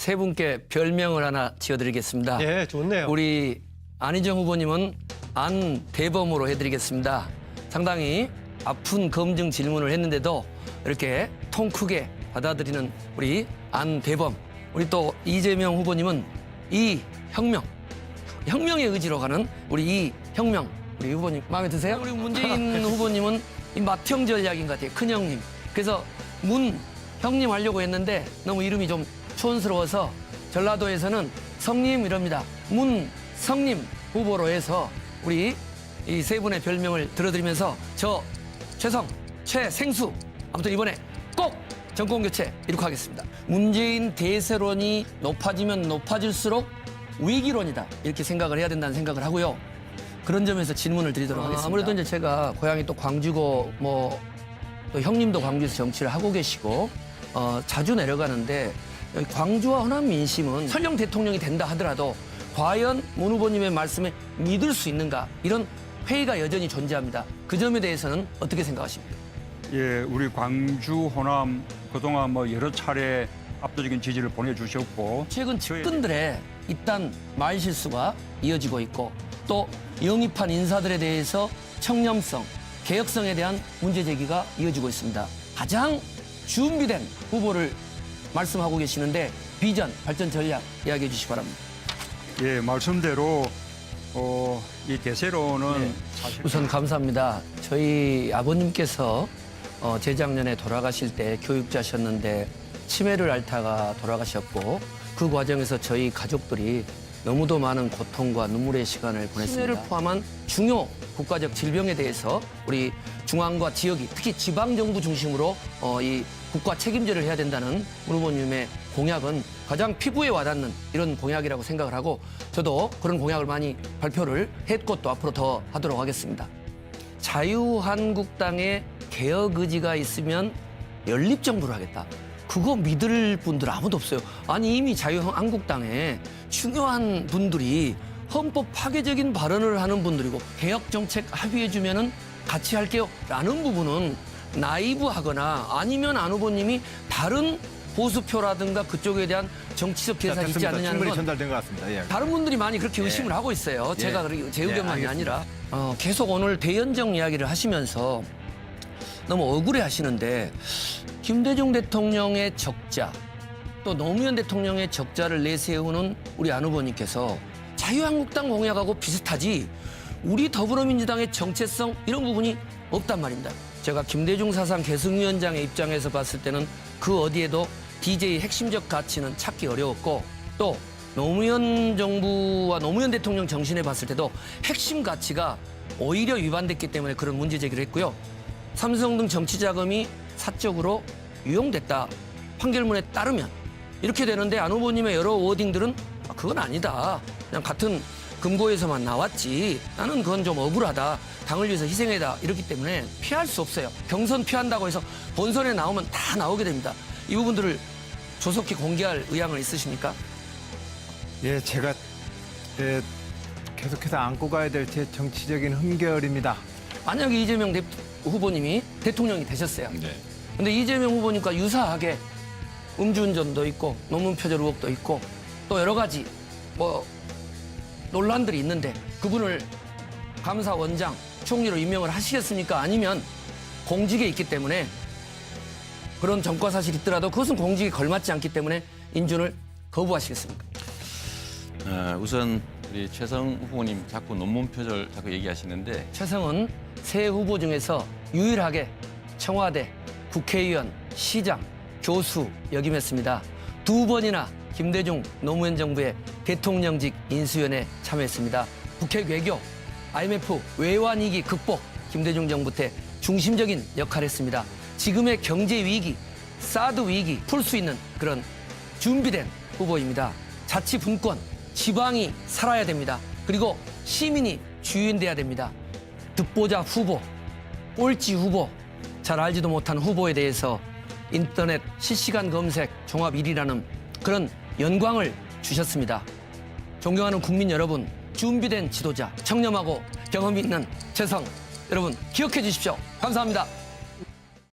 세 분께 별명을 하나 지어드리겠습니다. 예, 좋네요. 우리 안희정 후보님은 안 대범으로 해드리겠습니다. 상당히 아픈 검증 질문을 했는데도 이렇게 통 크게 받아들이는 우리 안 대범. 우리 또 이재명 후보님은 이 혁명. 혁명의 의지로 가는 우리 이 혁명. 우리 후보님 마음에 드세요? 우리 문재인 후보님은 이 맏형 전략인 것 같아요. 큰 형님. 그래서 문 형님 하려고 했는데 너무 이름이 좀 촌스러워서 전라도에서는 성님 이럽니다. 문 성님 후보로 해서 우리 이 세 분의 별명을 들어드리면서 저 최성, 최생수 아무튼 이번에 꼭 정권 교체 이렇게 하겠습니다. 문재인 대세론이 높아지면 높아질수록 위기론이다 이렇게 생각을 해야 된다는 생각을 하고요. 그런 점에서 질문을 드리도록 하겠습니다. 아무래도 이제 제가 고향이 또 광주고 뭐 또 형님도 광주에서 정치를 하고 계시고 어, 자주 내려가는데 광주와 호남 민심은 설령 대통령이 된다 하더라도 과연 문 후보님의 말씀에 믿을 수 있는가 이런 회의가 여전히 존재합니다. 그 점에 대해서는 어떻게 생각하십니까? 예, 우리 광주 호남 그동안 뭐 여러 차례 압도적인 지지를 보내주셨고 최근 측근들의 잇단 말 실수가 이어지고 있고 또 영입한 인사들에 대해서 청렴성, 개혁성에 대한 문제 제기가 이어지고 있습니다. 가장 준비된 후보를 말씀하고 계시는데 비전, 발전 전략 이야기해 주시기 바랍니다. 예, 말씀대로 어, 이 대세로는 네. 사실 우선 감사합니다. 저희 아버님께서 어, 재작년에 돌아가실 때 교육자셨는데 치매를 앓다가 돌아가셨고 그 과정에서 저희 가족들이 너무도 많은 고통과 눈물의 시간을 보냈습니다. 치매를 포함한 중요 국가적 질병에 대해서 우리 중앙과 지역이 특히 지방 정부 중심으로 어, 이 국가 책임제를 해야 된다는 문 후보님의 공약은 가장 피부에 와닿는 이런 공약이라고 생각을 하고 저도 그런 공약을 많이 발표를 했고 또 앞으로 더 하도록 하겠습니다. 자유한국당의 개혁 의지가 있으면 연립정부를 하겠다. 그거 믿을 분들 아무도 없어요. 아니 이미 자유한국당에 중요한 분들이 헌법 파괴적인 발언을 하는 분들이고 개혁 정책 합의해 주면은 같이 할게요. 라는 부분은 나이브하거나 아니면 안 후보님이 다른 보수표라든가 그쪽에 대한 정치적 계산이 있지 됐습니다. 않느냐는 충분히 건 전달된 것 같습니다. 예. 다른 분들이 많이 그렇게 예. 의심을 하고 있어요. 예. 제가 그렇게 제 예, 의견만이 알겠습니다. 아니라 어, 계속 오늘 대연정 이야기를 하시면서 너무 억울해 하시는데 김대중 대통령의 적자 또 노무현 대통령의 적자를 내세우는 우리 안 후보님께서 자유한국당 공약하고 비슷하지 우리 더불어민주당의 정체성 이런 부분이 없단 말입니다. 제가 김대중 사상 계승위원장의 입장에서 봤을 때는 그 어디에도 DJ의 핵심적 가치는 찾기 어려웠고 또 노무현 정부와 노무현 대통령 정신에 봤을 때도 핵심 가치가 오히려 위반됐기 때문에 그런 문제 제기를 했고요. 삼성 등 정치 자금이 사적으로 유용됐다. 판결문에 따르면 이렇게 되는데 안 후보님의 여러 워딩들은 아, 그건 아니다. 그냥 같은 금고에서만 나왔지. 나는 그건 좀 억울하다. 당을 위해서 희생해다. 이렇기 때문에 피할 수 없어요. 경선 피한다고 해서 본선에 나오면 다 나오게 됩니다. 이 부분들을 조속히 공개할 의향은 있으십니까? 예, 제가 예, 계속해서 안고 가야 될 제 정치적인 흠결입니다. 만약에 이재명 대, 후보님이 대통령이 되셨어요. 네. 근데 이재명 후보니까 유사하게 음주운전도 있고 논문 표절 의혹도 있고 또 여러 가지 뭐 논란들이 있는데 그분을 감사원장 총리로 임명을 하시겠습니까? 아니면 공직에 있기 때문에 그런 전과 사실이 있더라도 그것은 공직에 걸맞지 않기 때문에 인준을 거부하시겠습니까? 어, 우선 우리 최성 후보님 자꾸 논문 표절 자꾸 얘기하시는데 최성은 새 후보 중에서 유일하게 청와대, 국회의원, 시장, 교수 역임했습니다. 두 번이나 김대중 노무현 정부의 대통령직 인수위원회 참여했습니다. 국회 외교, IMF 외환위기 극복 김대중 정부 때 중심적인 역할을 했습니다. 지금의 경제 위기, 사드 위기 풀 수 있는 그런 준비된 후보입니다. 자치 분권, 지방이 살아야 됩니다. 그리고 시민이 주인돼야 됩니다. 듣보자 후보, 꼴찌 후보, 잘 알지도 못한 후보에 대해서 인터넷 실시간 검색 종합 1위라는 그런 영광을 주셨습니다. 존경하는 국민 여러분, 준비된 지도자, 청렴하고 경험 있는 재성 여러분 기억해 주십시오. 감사합니다.